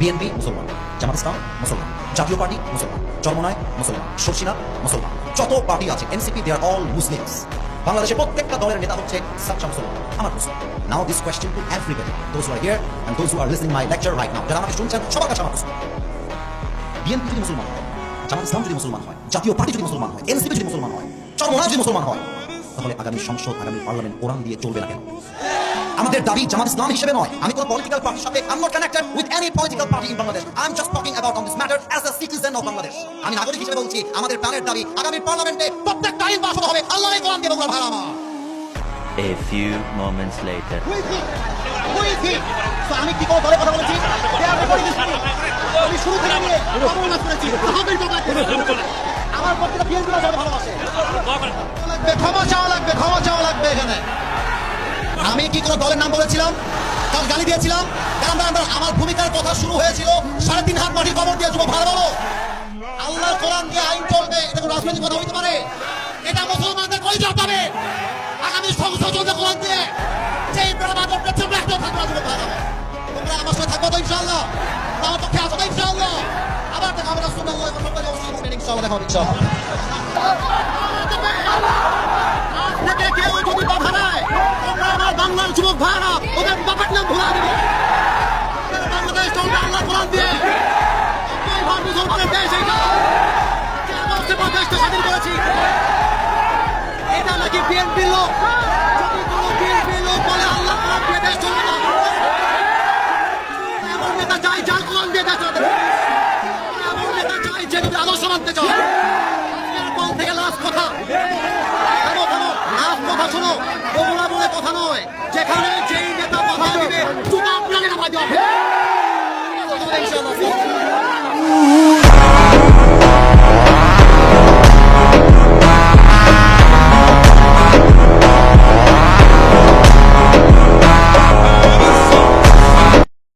BNP মুসলমান। জামাত ইসলাম মুসলমান। জাতীয় পার্টি, মুসলমান। চরমনায়, মুসলমান। শর্ষিনা মুসলমান। যত পার্টি আছে NCP they are all Muslims বাংলাদেশের প্রত্যেকটা দলের নেতা হচ্ছে সাচ্চা মুসলমান। আমার প্রশ্ন now this question to everybody those who are here and those who are listening my lecture right now যারা আমাকে শুনছেন, সবার কাছে আমার প্রশ্ন। বিএনপি যদি মুসলমান হয় জামাত ইসলাম যদি মুসলমান হয়, জাতীয় পার্টি যদি মুসলমান হয় এনসিপি যদি মুসলমান হয়, চরমনায় যদি মুসলমান হয়, তাহলে আগামী সংসদ, আগামী পার্লামেন্ট কোরআন দিয়ে চলবে না কেন? আমাদের দাবি জামাত ইসলাম হিসেবে নয়। আমি কোনো পলিটিক্যাল পার্টির সাথে I am not connected with any political party in Bangladesh I am just talking about on this matter as a citizen of Bangladesh আমি নাগরিক হিসেবে বলছি আমাদের প্রাণের দাবি আগামী পার্লামেন্টে প্রত্যেকটা আইন পাস হবে। আল্লাহর কোরআন দিয়ে বগুড়া ভাড়া আমার A few moments later. আমি কি কোনো দলে কথা বলেছি। আমি শুরু থেকে নিয়ে অবমাননা করেছি। আমার বিএনপিরা যাবে ভালোবাসে। ক্ষমা চাওয়া লাগবে ক্ষমা চাওয়া লাগবে এখানে। আমি কি কোনো দলের নাম বলেছিলাম? কাল গালি দিয়েছিলাম? দাঁড়ান, আমার ভূমিকার কথা শুরু হয়েছিল। সাড়ে তিন হাত মাটির কবর দিয়ে যুবক ভালো বলো। আল্লাহর কোরআন দিয়ে আইন চলবে এটা কোনো রাজনৈতিক কথা হইতে পারে? এটা মুসলমানদের কই যেতে হবে আগামী সংসদ চলবে কোরআন দিয়ে। যেই বেড়া করতে চলবে একটাও থাকবে যুবক ভালো তোমরা আমার সাথে থাকব তো ইনশাআল্লাহ। আমার পক্ষে আসবে ইনশাআল্লাহ। আবার দেখা হবে রাসূলুল্লাহ সরকারি অবস্থা ইনশাআল্লাহ দেখা হবে ইনশাআল্লাহ। থেকে কেউ যদি ভাইরা ওদের বাপের নাম ভুলা দিবে। বাংলাদেশ চলবে আল্লাহ কোরআন দিয়ে। দেশ এইটা। হচ্ছে দেশটা স্বাধীন করেছি? এটা নাকি বিএনপি লোক? যদি কোনো লোক বলে, আল্লাহ দিয়ে দেশ চলবে না এমন নেতা চাই যার দিয়ে দেশ চলবে এমন নেতা চাই যে যদি আদর্শ মানতে চায়। এরপর থেকে কথা শোনো। ওগুলা বলে কথা নয়। যেখানে Y'all.